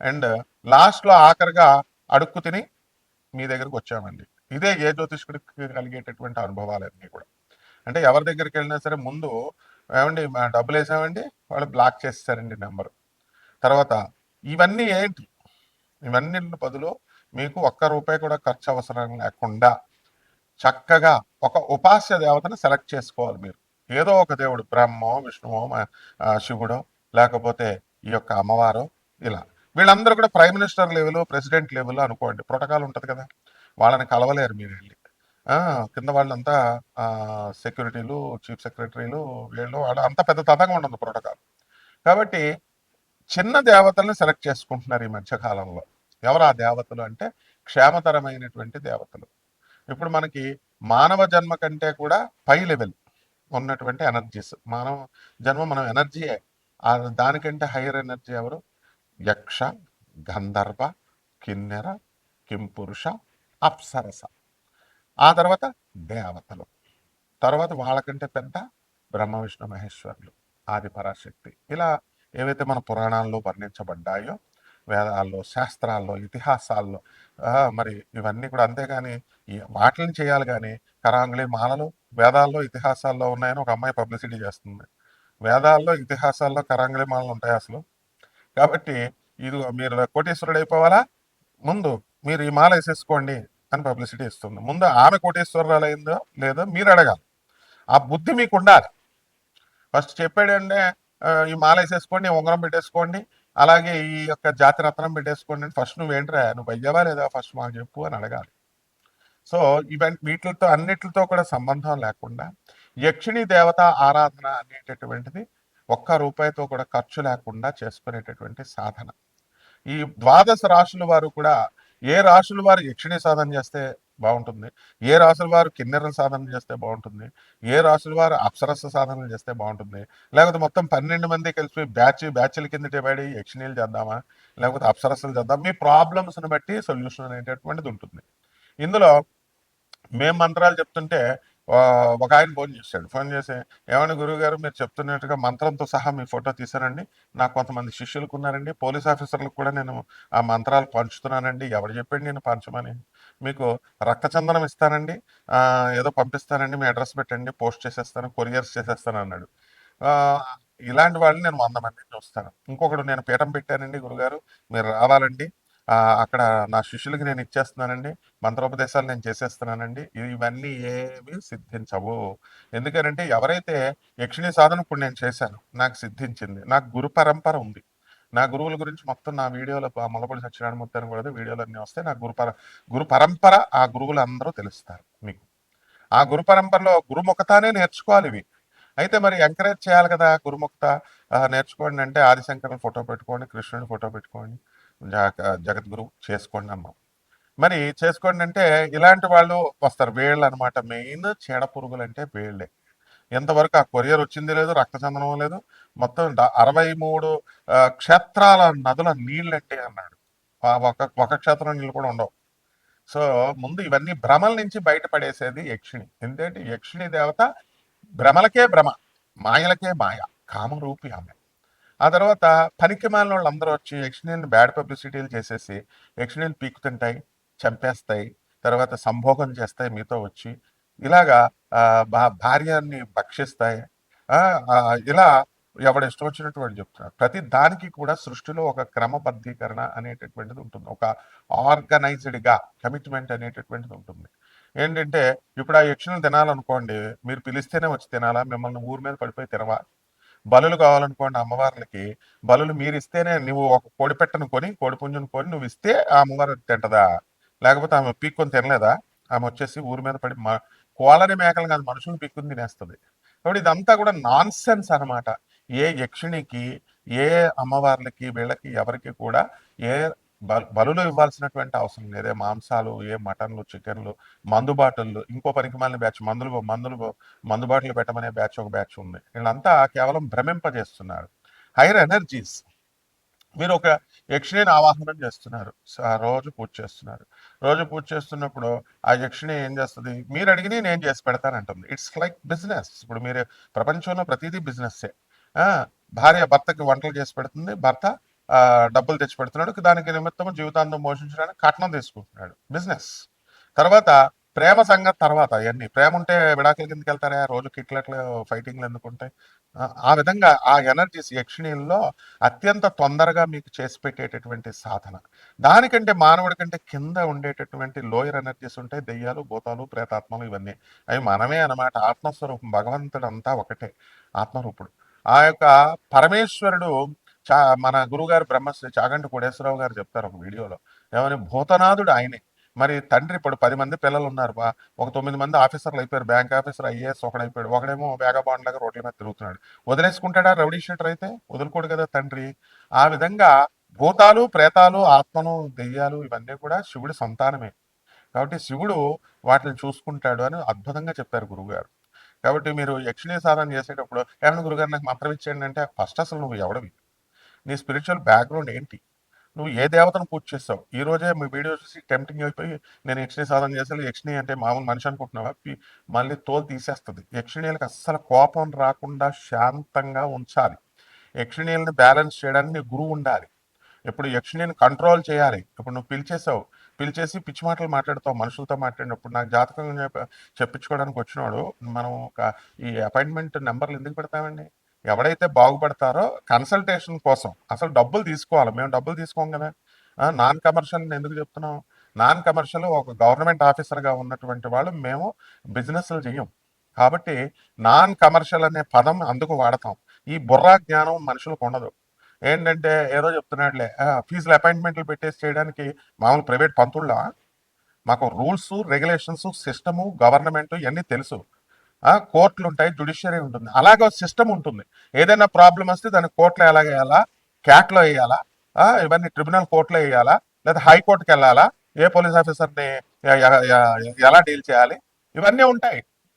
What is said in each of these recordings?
And లాస్ట్లో ఆఖరిగా అడుక్కు తిని మీ దగ్గరకు వచ్చామండి. ఇదే ఏ జ్యోతిష్కుడికి కలిగేటటువంటి అనుభవాలన్నీ కూడా. అంటే ఎవరి దగ్గరికి వెళ్ళినా సరే ముందు ఏమండి డబ్బులు వేసామండి వాళ్ళు బ్లాక్ చేస్తారండి నెంబరు. తర్వాత ఇవన్నీ ఏంటి? ఇవన్నీ బదులు మీకు ఒక్క రూపాయి కూడా ఖర్చు అవసరం లేకుండా చక్కగా ఒక ఉపాస్య దేవతను సెలెక్ట్ చేసుకోవాలి మీరు. ఏదో ఒక దేవుడు బ్రహ్మో విష్ణువో శివుడో లేకపోతే ఈ యొక్క అమ్మవారో ఇలా. వీళ్ళందరూ కూడా prime minister level president level అనుకోండి. ప్రోటోకాల్ ఉంటుంది కదా. వాళ్ళని కలవలేరు మీరు వెళ్ళి. కింద వాళ్ళంతా సెక్యూరిటీలు చీఫ్ సెక్రటరీలు వీళ్ళు వాళ్ళు అంత పెద్ద తతంగా ఉండదు ప్రోటోకాల్. కాబట్టి చిన్న దేవతల్ని సెలెక్ట్ చేసుకుంటున్నారు ఈ మధ్యకాలంలో ఎవరు ఆ దేవతలు అంటే క్షేమతరమైనటువంటి దేవతలు. ఇప్పుడు మనకి మానవ జన్మ కంటే కూడా పై లెవెల్ ఉన్నటువంటి ఎనర్జీస్. మానవ జన్మ మనం ఎనర్జీయే. దానికంటే హైయర్ ఎనర్జీ ఎవరు? యక్ష గంధర్వ కిన్నెర కింపురుష అప్సరస. ఆ తర్వాత దేవతలు. తర్వాత వాళ్ళకంటే పెద్ద బ్రహ్మ విష్ణు మహేశ్వరులు ఆది పరాశక్తి. ఇలా ఏవైతే మన పురాణాల్లో వర్ణించబడ్డాయో వేదాల్లో శాస్త్రాల్లో ఇతిహాసాల్లో మరి ఇవన్నీ కూడా అంతేగాని వాటిని చేయాలి కానీ కరాంగులి మాలలు వేదాల్లో ఇతిహాసాల్లో ఉన్నాయని ఒక అమ్మాయి పబ్లిసిటీ చేస్తుంది. వేదాల్లో ఇతిహాసాల్లో కరాంగులి మాలలు ఉంటాయి అసలు? కాబట్టి ఇది మీరు కోటేశ్వరుడు అయిపోవాలా ముందు మీరు ఈ మాల వేసేసుకోండి అని పబ్లిసిటీ ఇస్తుంది. ముందు ఆమె కోటేశ్వరరాలు అయిందో లేదో మీరు అడగాలి. ఆ బుద్ధి మీకు ఉండాలి. ఫస్ట్ చెప్పాడంటే ఈ మాల వేసేసుకోండి ఉంగరం పెట్టేసుకోండి అలాగే ఈ యొక్క జాతి రత్నం పెట్టేసుకోండి. ఫస్ట్ ఫస్ట్ నువ్వేంట్రా నువ్వు అయ్యావా లేదా? ఫస్ట్ మాకు చెప్పు అని అడగాలి. సో ఇవన్నీ వీటితో అన్నిటితో కూడా సంబంధం లేకుండా యక్షిణి దేవత ఆరాధన అనేటటువంటిది ఒక్క రూపాయితో కూడా ఖర్చు లేకుండా చేసుకునేటటువంటి సాధన. ఈ ద్వాదశ రాశుల వారు కూడా ఏ రాశుల వారు యక్షిణి సాధన చేస్తే బాగుంటుంది? ఏ రాశుల వారు కిన్నెరల సాధన చేస్తే బాగుంటుంది? ఏ రాశుల వారు అప్సరస సాధనలు చేస్తే బాగుంటుంది? లేకపోతే మొత్తం పన్నెండు మంది కలిసి బ్యాచ్ బ్యాచ్ల కింద డివైడ్ అయ్యి యక్షిణీలు చేద్దామా? లేకపోతే అప్సరసలు చేద్దాం మీ ప్రాబ్లమ్స్ని బట్టి సొల్యూషన్ అనేటటువంటిది ఉంటుంది. ఇందులో మేము మంత్రాలు చెప్తుంటే ఒక ఆయన ఫోన్ చేశాడు. ఫోన్ చేసి ఏమని గురువు గారు మీరు చెప్తున్నట్టుగా మంత్రంతో సహా మీ ఫోటో తీశారండి. నాకు కొంతమంది శిష్యులకు ఉన్నారండి. పోలీస్ ఆఫీసర్లకు కూడా నేను ఆ మంత్రాలు పంచుతున్నానండి. ఎవరు చెప్పండి నేను పంచమని. మీకు రక్తచందనం ఇస్తానండి. ఏదో పంపిస్తానండి. మీ అడ్రస్ పెట్టండి. పోస్ట్ చేసేస్తాను. కొరియర్స్ చేసేస్తాను అన్నాడు. ఇలాంటి వాళ్ళని నేను వంద మందిని చూస్తాను. ఇంకొకడు నేను పీఠం పెట్టానండి గురుగారు మీరు రావాలండి. అక్కడ నా శిష్యులకి నేను ఇచ్చేస్తున్నానండి. మంత్రోపదేశాలు నేను చేసేస్తున్నానండి. ఇవన్నీ ఏవి సిద్ధించవు. ఎందుకనంటే ఎవరైతే యక్షిణీ సాధన ఇప్పుడు నేను చేశాను నాకు సిద్ధించింది నాకు గురు పరంపర ఉంది. నా గురువుల గురించి మొత్తం నా వీడియోలో మొలపడి సత్యనారాయణమూర్తి అని కూడా వీడియోలు అన్నీ వస్తాయి నా గురు పర గురు పరంపర ఆ గురువులు అందరూ తెలుస్తారు మీకు. ఆ గురు పరంపరలో గురుముఖతానే నేర్చుకోవాలి ఇవి. అయితే మరి ఎంకరేజ్ చేయాలి కదా గురుముఖత. నేర్చుకోండి అంటే ఆదిశంకరుని ఫోటో పెట్టుకోండి కృష్ణుని ఫోటో పెట్టుకోండి జగద్గురు చేసుకోండి అన్నాం. మరి చేసుకోండి అంటే ఇలాంటి వాళ్ళు వస్తారు. వేళ్ళు అనమాట మెయిన్ చీడ పురుగులు అంటే వేళ్ళే. ఎంతవరకు ఆ కొరియర్ వచ్చింది లేదు రక్తచందనం లేదు. మొత్తం డ- అరవై మూడు క్షేత్రాల నదుల నీళ్ళంటే అన్నాడు. ఆ ఒక ఒక క్షేత్రం నీళ్ళు కూడా ఉండవు. సో ముందు ఇవన్నీ భ్రమల నుంచి బయటపడేసేది యక్షిణి. ఎందుకంటే యక్షిణి దేవత భ్రమలకే భ్రమ మాయలకే మాయ కామరూపి ఆమె. ఆ తర్వాత పనికి మాలిన వాళ్ళు అందరూ వచ్చి యక్షిణిని బ్యాడ్ పబ్లిసిటీలు చేసేసి యక్షిణిని పీకుతుంటాయి చంపేస్తాయి తర్వాత సంభోగం చేస్తాయి మీతో వచ్చి. ఇలాగా భార్యని భక్షిస్తాయి. ఇలా ఎవడు ఇష్టం వచ్చినటువంటి చెప్తున్నారు ప్రతి దానికి కూడా సృష్టిలో ఒక క్రమబద్ధీకరణ అనేటటువంటిది ఉంటుంది. ఒక ఆర్గనైజ్డ్గా కమిట్మెంట్ అనేటటువంటిది ఉంటుంది. ఏంటంటే ఇప్పుడు ఆ యక్షులను తినాలనుకోండి మీరు పిలిస్తేనే వచ్చి తినాలా? మిమ్మల్ని ఊరి మీద పడిపోయి తినవా? బలులు కావాలనుకోండి అమ్మవార్లకి బలులు మీరు ఇస్తేనే నువ్వు ఒక కోడి పెట్టను కొని కోడి పుంజును కొని నువ్వు ఇస్తే ఆ అమ్మవారు తింటదా? లేకపోతే ఆమె పీక్కొని తినలేదా? ఆమె వచ్చేసి ఊరి మీద పడి కోలని మేకలు కాదు మనుషులు పీక్కుని తినేస్తుంది. కాబట్టి ఇదంతా కూడా నాన్ సెన్స్ అనమాట ఏ యక్షిణికి ఏ అమ్మవార్లకి వీళ్ళకి ఎవరికి కూడా ఏ బలులు ఇవ్వాల్సినటువంటి అవసరం లేదే. మాంసాలు ఏ మటన్లు చికెన్లు మందు బాటిల్లు ఇంకో పనికి మాలిన బ్యాచ్ మందులు మందులు మందు బాటిల్ పెట్టమనే బ్యాచ్ ఒక బ్యాచ్ ఉంది. వీళ్ళంతా కేవలం భ్రమింపజేస్తున్నారు. Hire energies. మీరు ఒక యక్షిణిని ఆవాహనం చేస్తున్నారు. రోజు పూజ చేస్తున్నారు. రోజు పూజ చేస్తున్నప్పుడు ఆ యక్షిణి ఏం చేస్తుంది? మీరు అడిగిన నేను చేసి పెడతానంటుంది. It's like business. ఇప్పుడు మీరు ప్రపంచంలో ప్రతిదీ బిజినెస్సే. భార్య భర్తకి వంటలు చేసి పెడుతుంది. భర్త డబ్బులు తెచ్చి పెడుతున్నాడు దానికి నిమిత్తం జీవితాంతం పోషించడానికి కట్నం తీసుకుంటున్నాడు. బిజినెస్ తర్వాత ప్రేమ సంగతి తర్వాత అవన్నీ ప్రేమ ఉంటే విడాకుల కిందకి వెళ్తారా? రోజు కిట్లట్లు ఫైటింగ్లు ఎందుకుంటాయి ఆ, ఆ విధంగా ఆ ఎనర్జీస్ యక్షిణీల్లో అత్యంత తొందరగా మీకు చేసి పెట్టేటటువంటి సాధన. దానికంటే మానవుడి కంటే కింద ఉండేటటువంటి లోయర్ ఎనర్జీస్ ఉంటాయి. దెయ్యాలు భూతాలు ప్రేతాత్మలు ఇవన్నీ. అవి మనమే అన్నమాట. ఆత్మస్వరూపం. భగవంతుడు అంతా ఒకటే. ఆత్మరూపుడు. ఆ యొక్క పరమేశ్వరుడు చా మన గురుగారు బ్రహ్మశ్రీ చాగంటి కోడేశ్వరరావు గారు చెప్తారు ఒక వీడియోలో. ఏమని భూతనాథుడు ఆయనే. మరి తండ్రి ఇప్పుడు పది మంది పిల్లలు ఉన్నారు బా. ఒక తొమ్మిది మంది ఆఫీసర్లు అయిపోయారు. బ్యాంక్ ఆఫీసర్ ఐఏఎస్ ఒకడైపోయాడు. ఒకడేమో వేగబాండ్ లాగా రోడ్ల మీద తిరుగుతున్నాడు. వదిలేసుకుంటాడా రౌడీ షీటర్ అయితే? వదులుకోడు కదా తండ్రి. ఆ విధంగా భూతాలు ప్రేతాలు ఆత్మలు దెయ్యాలు ఇవన్నీ కూడా శివుడి సంతానమే. కాబట్టి శివుడు వాటిని చూసుకుంటాడు అని అద్భుతంగా చెప్పారు గురువుగారు కాబట్టి మీరు యక్షిణీ సాధన చేసేటప్పుడు ఏమన్నా గురుగారు నాకు మంత్రం ఇచ్చేయండి అంటే ఫస్ట్ అసలు నువ్వు ఎవడవి? నీ స్పిరిచువల్ బ్యాక్గ్రౌండ్ ఏంటి? నువ్వు ఏ దేవతను పూజ చేస్తావు? ఈ రోజే మీ వీడియో చూసి టెంప్టింగ్ అయిపోయి నేను యక్షిణి సాధన చేశాను. యక్షిణి అంటే మామూలు మనిషి అనుకుంటున్నావా? మళ్ళీ తోలు తీసేస్తుంది. యక్షిణీలకు అస్సలు కోపం రాకుండా శాంతంగా ఉంచాలి. యక్షిణీలను బ్యాలెన్స్ చేయడానికి నీ గురువు ఉండాలి. ఇప్పుడు యక్షిణిని కంట్రోల్ చేయాలి. ఇప్పుడు నువ్వు పిలిచేసావు పిలిచేసి పిచ్చి మాటలు మాట్లాడతావు. మనుషులతో మాట్లాడినప్పుడు నాకు జాతకం చెప్ప- చెప్పించుకోవడానికి వచ్చినాడు మనం ఒక ఈ అపాయింట్మెంట్ నెంబర్లు ఎందుకు పెడతామండి? ఎవడైతే బాగుపడతారో కన్సల్టేషన్ కోసం అసలు డబ్బులు తీసుకోవాలి. మేము డబ్బులు తీసుకోం కదా. నాన్ కమర్షియల్ ఎందుకు చెప్తున్నాం నాన్ కమర్షియల్ ఒక గవర్నమెంట్ ఆఫీసర్గా ఉన్నటువంటి వాళ్ళు మేము బిజినెస్లు చేయం కాబట్టి నాన్ కమర్షియల్ అనే పదం అందుకు వాడతాం. ఈ బుర్రా జ్ఞానం మనుషులకు ఉండదు. ఏంటంటే ఏదో చెప్తున్నాడులే ఫీజులు అపాయింట్మెంట్లు పెట్టేసి చేయడానికి మామూలు ప్రైవేట్ పంతుళ్ళ మాకు రూల్స్ రెగ్యులేషన్స్ సిస్టము గవర్నమెంట్ ఇవన్నీ తెలుసు. కోర్టులు ఉంటాయి జుడిషియరీ ఉంటుంది. అలాగే సిస్టమ్ ఉంటుంది. ఏదైనా ప్రాబ్లం వస్తే దాన్ని కోర్టులో ఎలా వేయాలా? క్యాట్లో వేయాలా? ఇవన్నీ ట్రిబ్యునల్ కోర్టులో వేయాలా? లేదా హైకోర్టుకి వెళ్ళాలా? ఏ పోలీస్ ఆఫీసర్ని ఎలా డీల్ చేయాలి? ఇవన్నీ ఉంటాయి.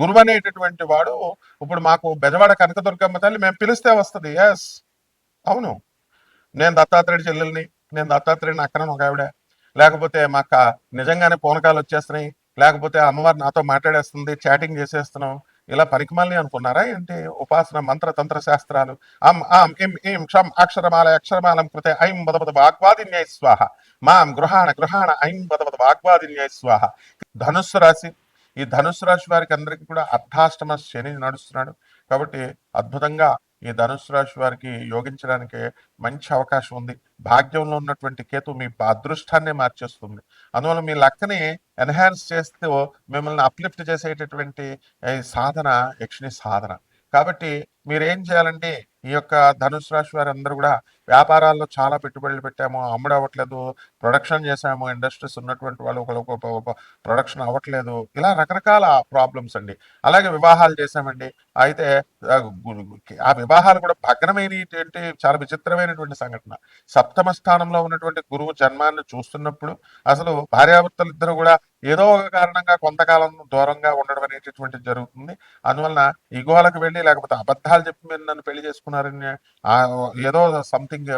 గురువు అనేటటువంటి వాడు ఇప్పుడు మాకు బెజవాడ కనకదుర్గమ్మ తల్లి మేము పిలిస్తే వస్తుంది. ఎస్ అవును. నేను దత్తాత్రేయుడి చెల్లెల్ని నేను దత్తాత్రేయుడిని అక్కడ ఒక ఆవిడ. లేకపోతే మాకు నిజంగానే పూనకాలు వచ్చేస్తున్నాయి. లేకపోతే అమ్మవారు నాతో మాట్లాడేస్తుంది చాటింగ్ చేసేస్తున్నాం. ఇలా పనికిమాలని అనుకున్నారా ఏంటి? ఉపాసన మంత్ర తంత్ర శాస్త్రాలు. అం ఆం ఇం ఈం క్షం అక్షరమాల అక్షరమాలం కృతే ఐం బదపద వాగ్వాదిన్యై స్వాహ. మాం గృహాణ గృహాణ ఐం బదపద వాగ్వాదిన్యై స్వాహ. ధనుస్సు రాశి ఈ ధనుసు రాశి వారికి అందరికీ కూడా అర్ధాష్టమ శని నడుస్తున్నాడు. కాబట్టి అద్భుతంగా ఈ ధనుసు రాశి వారికి యోగించడానికి మంచి అవకాశం ఉంది. భాగ్యంలో ఉన్నటువంటి కేతు మీ అదృష్టాన్ని మార్చేస్తుంది. అందువల్ల మీ లక్కని ఎన్హాన్స్ చేస్తూ మిమ్మల్ని అప్లిఫ్ట్ చేసేటటువంటి సాధన యక్షిణి సాధన. కాబట్టి మీరేం చేయాలంటే ఈ యొక్క ధనుసు రాశి వారు అందరూ కూడా వ్యాపారాల్లో చాలా పెట్టుబడులు పెట్టాము అమ్ముడు అవ్వట్లేదు ప్రొడక్షన్ చేసాము ఇండస్ట్రీస్ ఉన్నటువంటి వాళ్ళు ఒకరికి ప్రొడక్షన్ అవ్వట్లేదు. ఇలా రకరకాల ప్రాబ్లమ్స్ అండి. అలాగే వివాహాలు చేశామండి. అయితే ఆ ఆ వివాహాలు కూడా భగ్నమైనటువంటి చాలా విచిత్రమైనటువంటి సంఘటన. సప్తమ స్థానంలో ఉన్నటువంటి గురువు జన్మాన్ని చూస్తున్నప్పుడు అసలు భార్యాభర్తలు ఇద్దరు కూడా ఏదో ఒక కారణంగా కొంతకాలం దూరంగా ఉండడం అనేటటువంటి జరుగుతుంది. అందువలన ఇగోలకు వెళ్ళి లేకపోతే అబద్ధాలు చెప్పి మీరు నన్ను పెళ్ళి చేసుకున్నారని ఆ ఏదో సంథింగ్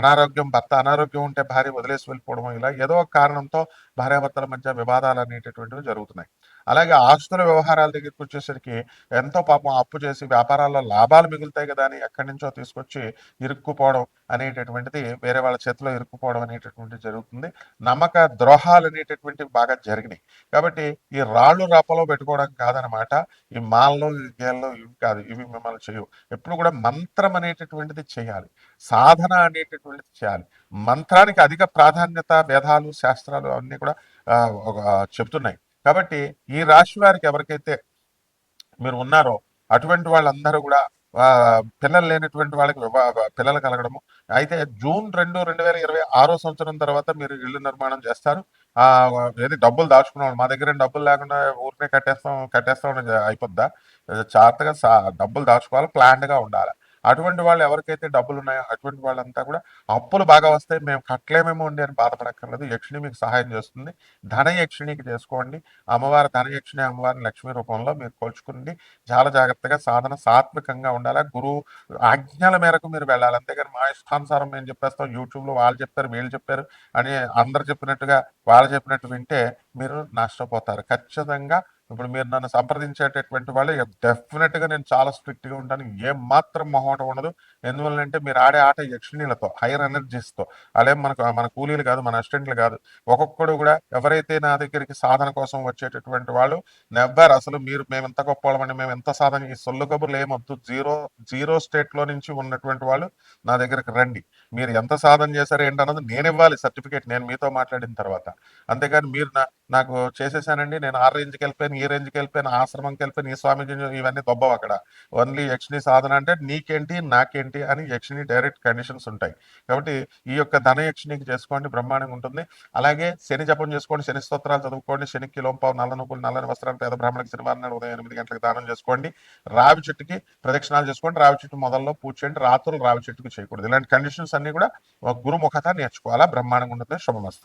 అనారోగ్యం భర్త అనారోగ్యం ఉంటే భార్య వదిలేసి వెళ్ళిపోవడం ఇలా ఏదో ఒక కారణంతో భార్యాభర్తల మధ్య వివాదాలు అనేటటువంటివి జరుగుతున్నాయి. అలాగే ఆస్తుల వ్యవహారాల దగ్గరికి వచ్చేసరికి ఎంతో పాపం అప్పు చేసి వ్యాపారాల్లో లాభాలు మిగులుతాయి కదా అని ఎక్కడి నుంచో తీసుకొచ్చి ఇరుక్కుపోవడం అనేటటువంటిది వేరే వాళ్ళ చేతిలో ఇరుక్కుపోవడం అనేటటువంటిది జరుగుతుంది. నమ్మక ద్రోహాలు అనేటటువంటివి బాగా జరిగినాయి. కాబట్టి ఈ రాళ్ళు రాపలో పెట్టుకోవడం కాదనమాట ఈ మాల్లో గేల్లో ఇవి కాదు ఇవి మిమ్మల్ని చేయవు. ఎప్పుడు కూడా మంత్రం అనేటటువంటిది చేయాలి. సాధన అనేటటువంటిది చేయాలి. మంత్రానికి అధిక ప్రాధాన్యత వేదాలు శాస్త్రాలు అన్నీ కూడా చెప్తున్నాయి కాబట్టి ఈ రాశి వారికి ఎవరికైతే మీరు ఉన్నారో అటువంటి వాళ్ళందరూ కూడా పిల్లలు లేనటువంటి వాళ్ళకి పిల్లలు కలగడము. అయితే జూన్ రెండు రెండు వేల ఇరవై ఆరో సంవత్సరం తర్వాత మీరు ఇల్లు నిర్మాణం చేస్తారు. ఆ ఏది డబ్బులు దాచుకున్నాం మా దగ్గర డబ్బులు లేకుండా ఊరికే కట్టేస్తాం కట్టేస్తాం అయిపోద్దా? జాగ్రత్తగా సా- డబ్బులు దాచుకోవాలి ప్లాన్గా ఉండాలి. అటువంటి వాళ్ళు ఎవరికైతే డబ్బులు ఉన్నాయో అటువంటి వాళ్ళంతా కూడా అప్పులు బాగా వస్తాయి. మేము కట్టలేమేమో ఉండి అని బాధపడక్కర్లేదు. యక్షిణి మీకు సహాయం చేస్తుంది. ధన యక్షిణికి చేసుకోండి. అమ్మవారి ధన యక్షిణి అమ్మవారిని లక్ష్మి రూపంలో మీరు కోల్చుకుని చాలా జాగ్రత్తగా సాధన సాత్వికంగా ఉండాలి. గురువు ఆజ్ఞల మేరకు మీరు వెళ్ళాలి. అంతేగాని మా ఇష్టానుసారం మేము చెప్పేస్తాం. యూట్యూబ్లో వాళ్ళు చెప్పారు వీళ్ళు చెప్పారు అని అందరు చెప్పినట్టుగా వాళ్ళు చెప్పినట్టు వింటే మీరు నష్టపోతారు. ఖచ్చితంగా ఇప్పుడు మీరు నన్ను సంప్రదించేటటువంటి వాళ్ళు డెఫినెట్గా నేను చాలా స్ట్రిక్ట్గా ఉంటాను. ఏం మాత్రం మొహమాట ఉండదు. ఎందువల్లంటే మీరు ఆడే ఆట యక్షిణీలతో హైయర్ ఎనర్జీస్తో అలాగే అదే మనకు మన కూలీలు కాదు మన అసిస్టెంట్లు కాదు. ఒక్కొక్కడు కూడా ఎవరైతే నా దగ్గరికి సాధన కోసం వచ్చేటటువంటి వాళ్ళు నెవ్వర్ అసలు మీరు మేము ఎంత గొప్ప మేము ఎంత సాధన ఈ సొల్లు కబుర్లు ఏమొద్దు జీరో జీరో స్టేట్లో నుంచి ఉన్నటువంటి వాళ్ళు నా దగ్గరికి రండి. మీరు ఎంత సాధన చేశారు ఏంటన్నది నేను ఇవ్వాలి సర్టిఫికేట్ నేను మీతో మాట్లాడిన తర్వాత. అంతేకాని మీరు నాకు చేసేసానండి నేను ఆ రేంజ్కి వెళ్ళిపోయాను ఈ రేంజ్కి వెళ్ళిపోయిన ఆశ్రమంకి వెళ్ళిపోయిన ఈ స్వామీజీ ఇవన్నీ దొబ్బవు అక్కడ. ఓన్లీ యక్షిణి సాధన అంటే నీకేంటి నాకేంటి అని యక్షిణి డైరెక్ట్ కండిషన్స్ ఉంటాయి. కాబట్టి ఈ యొక్క ధన యక్షిణికి చేసుకోండి బ్రహ్మాండంగా ఉంటుంది. అలాగే శని జపం చేసుకోండి శని స్తోత్రాలు చదువుకోండి శనికి లోంపావు నల్ల నువ్వులు నల్లని వస్త్రాలు పేద బ్రాహ్మణికి శనివారం ఉదయం ఎనిమిది గంటలకు దానం చేసుకోండి. రావి చెట్టుకి ప్రదక్షిణాలు చేసుకోండి. రావి చెట్టు మొదల్లో పూజ చేయండి. రాత్రులు రావి చెట్టుకు చేయకూడదు. ఇలాంటి కండిషన్స్ అన్ని కూడా ఒక గురుముఖత నేర్చుకోవాలా? బ్రహ్మాండంగా ఉంటుంది? శుభమస్తు.